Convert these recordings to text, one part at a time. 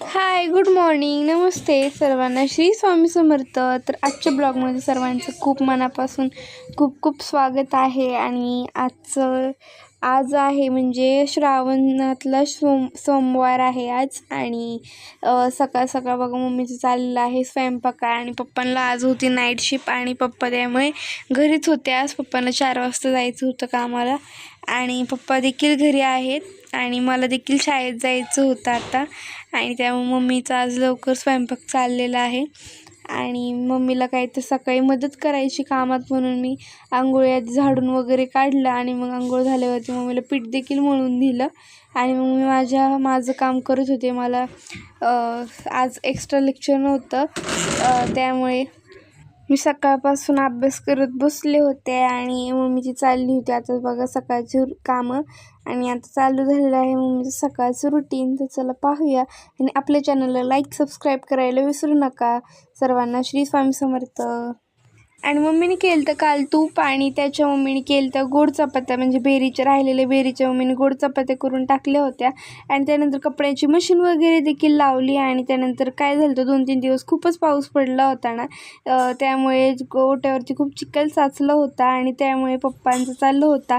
Hi good morning नमस्ते सर्वांना. श्री स्वामी समर्थ. तर आजच्या ब्लॉगमध्ये सर्वांचं खूप मनापासून खूप खूप स्वागत आहे आणि आजचं आज आहे म्हणजे श्रावणातला सोम सोमवार आहे आज आणि सकाळ सकाळ बघा मम्मीचं चाललेलं आहे स्वयंपाक आणि पप्पांना आज होती नाईट शिफ्ट आणि पप्पा त्यामुळे घरीच होते. आज पप्पांना चार वाजता जायचं होतं कामाला आणि पप्पा देखील घरी आहेत आणि मला देखील शाळेत जायचं होतं आता आणि त्यामुळे मम्मीचा आज लवकर स्वयंपाक चाललेला आहे. आणि मम्मीला काही तर सकाळी मदत करायची कामात म्हणून मी आंघोळी आधी झाडून वगैरे काढलं आणि मग आंघोळ झाल्यावरती मम्मीला पीठ देखील मळून दिलं. आणि मग मी माझ्या माझं काम करत होते. मला आज एक्स्ट्रा लेक्चर नव्हतं. त्यामुळे मी सकाळपासून अभ्यास करत बसले होते आणि मम्मीची चालली होती. आता बघा सकाळची कामं आणि आता चालू झालेलं आहे मम्मीचं सकाळचं रुटीन तर चला पाहूया. आणि आपल्या चॅनलला लाईक सबस्क्राईब करायला विसरू नका. सर्वांना श्री स्वामी समर्थ. आणि मम्मीने केलं तर काल तूप आणि त्याच्या मम्मीने केलं तर गोड चपात्या म्हणजे बेरीच्या राहिलेल्या बेरीच्या मम्मीने गोड चपात्या करून टाकल्या होत्या. आणि त्यानंतर कपड्याची मशीन वगैरे देखील लावली आणि त्यानंतर काय झालं होतं दोन तीन दिवस खूपच पाऊस पडला होता ना. त्यामुळे ओट्यावरती खूप चिखल साचलं होता आणि त्यामुळे पप्पांचं चाललं होता.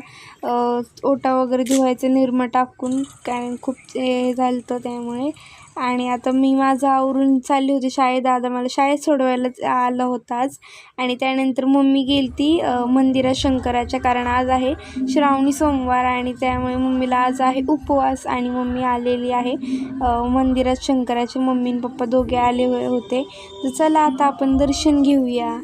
ओटा वगैरे धुवायचं निर्मा टाकून काय खूप हे झालं होतं त्यामुळे. आणि आता मी माझं आवरून चालली होती शाळेत. दादा मला शाळेत सोडवायला आला होता आज. आणि त्यानंतर मम्मी गेली ती मंदिरात शंकराच्या कारण आज आहे श्रावणी सोमवार आणि त्यामुळे मम्मीला आज आहे उपवास आणि मम्मी आलेली आहे. मंदिरात शंकराचे मम्मी आणि पप्पा दोघे आले होते. तर चला आता आपण दर्शन घेऊया.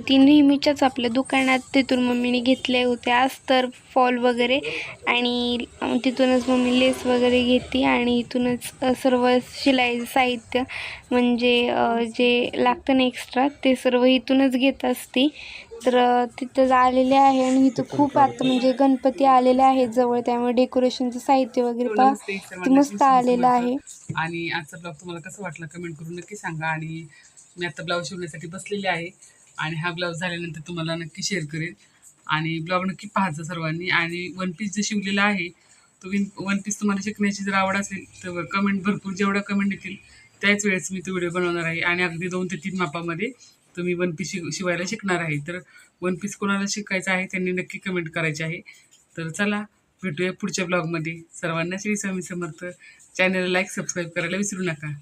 होती नेहमीच्याच आपल्या दुकानात तिथून मम्मीने घेतले होते. अस्तर फॉल वगैरे आणि तिथूनच मम्मी लेस वगैरे घेते आणि इथूनच सर्व शिलाईचं साहित्य म्हणजे जे लागतं ना एक्स्ट्रा ते सर्व इथूनच घेत असते. तर तिथं आलेले आहे आणि इथं खूप आता म्हणजे गणपती आलेले आहेत जवळ. त्यामुळे डेकोरेशनचं साहित्य वगैरे ते सर्वांना मस्त आलेलं. आहे. आणि आजचा ब्लॉग तुम्हाला कसं वाटला कमेंट करून नक्की सांगा. आणि मी आता ब्लाऊज शिवण्यासाठी बसलेले आहे. आणि हा ब्लाऊज झाल्यानंतर तुम्हाला नक्की शेअर करेन. आणि ब्लॉग नक्की पाहायचा सर्वांनी. आणि वन पीस जे शिवलेला आहे तो विन वन पीस तुम्हाला शिकण्याची जर आवड असेल तर कमेंट भरपूर जेवढ्या कमेंट येतील त्याच वेळेस मी तो व्हिडिओ बनवणार आहे. आणि अगदी दोन ते तीन मापामध्ये तुम्ही वन पीस शिव शिवायला शिकणार आहे. तर वन पीस कोणाला शिकायचं आहे त्यांनी नक्की कमेंट करायचे आहे. तर चला भेटूया पुढच्या ब्लॉगमध्ये सर्वांना श्री स्वामी समर्थ. चॅनलला लाईक सबस्क्राईब करायला विसरू नका.